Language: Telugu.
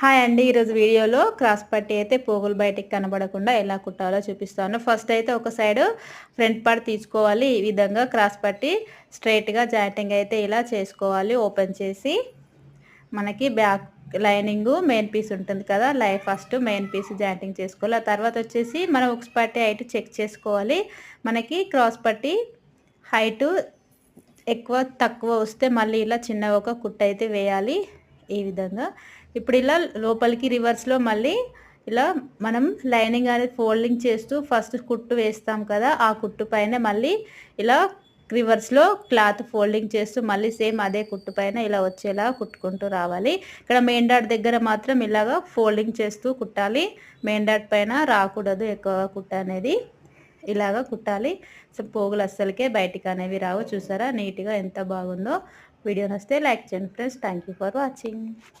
హాయ్ అండి ఈరోజు వీడియోలో క్రాస్ పట్టి అయితే పోగులు బయటికి కనబడకుండా ఎలా కుట్టాలో చూపిస్తాను. ఫస్ట్ అయితే ఒక సైడ్ ఫ్రంట్ పార్ట్ తీసుకోవాలి. ఈ విధంగా క్రాస్ పట్టి స్ట్రైట్గా జాయింటింగ్ అయితే ఇలా చేసుకోవాలి. ఓపెన్ చేసి మనకి బ్యాక్ లైనింగ్ మెయిన్ పీస్ ఉంటుంది కదా లై ఫస్ట్ మెయిన్ పీస్ జాయింటింగ్ చేసుకోవాలి. ఆ తర్వాత వచ్చేసి మనం ఒక పట్టి హైట్ చెక్ చేసుకోవాలి. మనకి క్రాస్ పట్టి హైటు ఎక్కువ తక్కువ వస్తే మళ్ళీ ఇలా చిన్న ఒక కుట్ట అయితే వేయాలి. ఈ విధంగా. ఇప్పుడు ఇలా లోపలికి రివర్స్లో మళ్ళీ ఇలా మనం లైనింగ్ అనేది ఫోల్డింగ్ చేస్తూ ఫస్ట్ కుట్టు వేస్తాం కదా ఆ కుట్టు పైన మళ్ళీ ఇలా రివర్స్లో క్లాత్ ఫోల్డింగ్ చేస్తూ మళ్ళీ సేమ్ అదే కుట్టు పైన ఇలా వచ్చేలా కుట్టుకుంటూ రావాలి. ఇక్కడ మెయిన్ డాట్ దగ్గర మాత్రం ఇలాగా ఫోల్డింగ్ చేస్తూ కుట్టాలి. మెయిన్ డాట్ పైన రాకూడదు ఎక్కువ కుట్ట అనేది. ఇలాగా కుట్టాలి. సో పోగులు అస్సలకే బయటికి అనేవి రావు. చూసారా? నీట్గా ఎంత బాగుందో. వీడియో నస్తే లైక్ చేయండి ఫ్రెండ్స్. Thank for watching.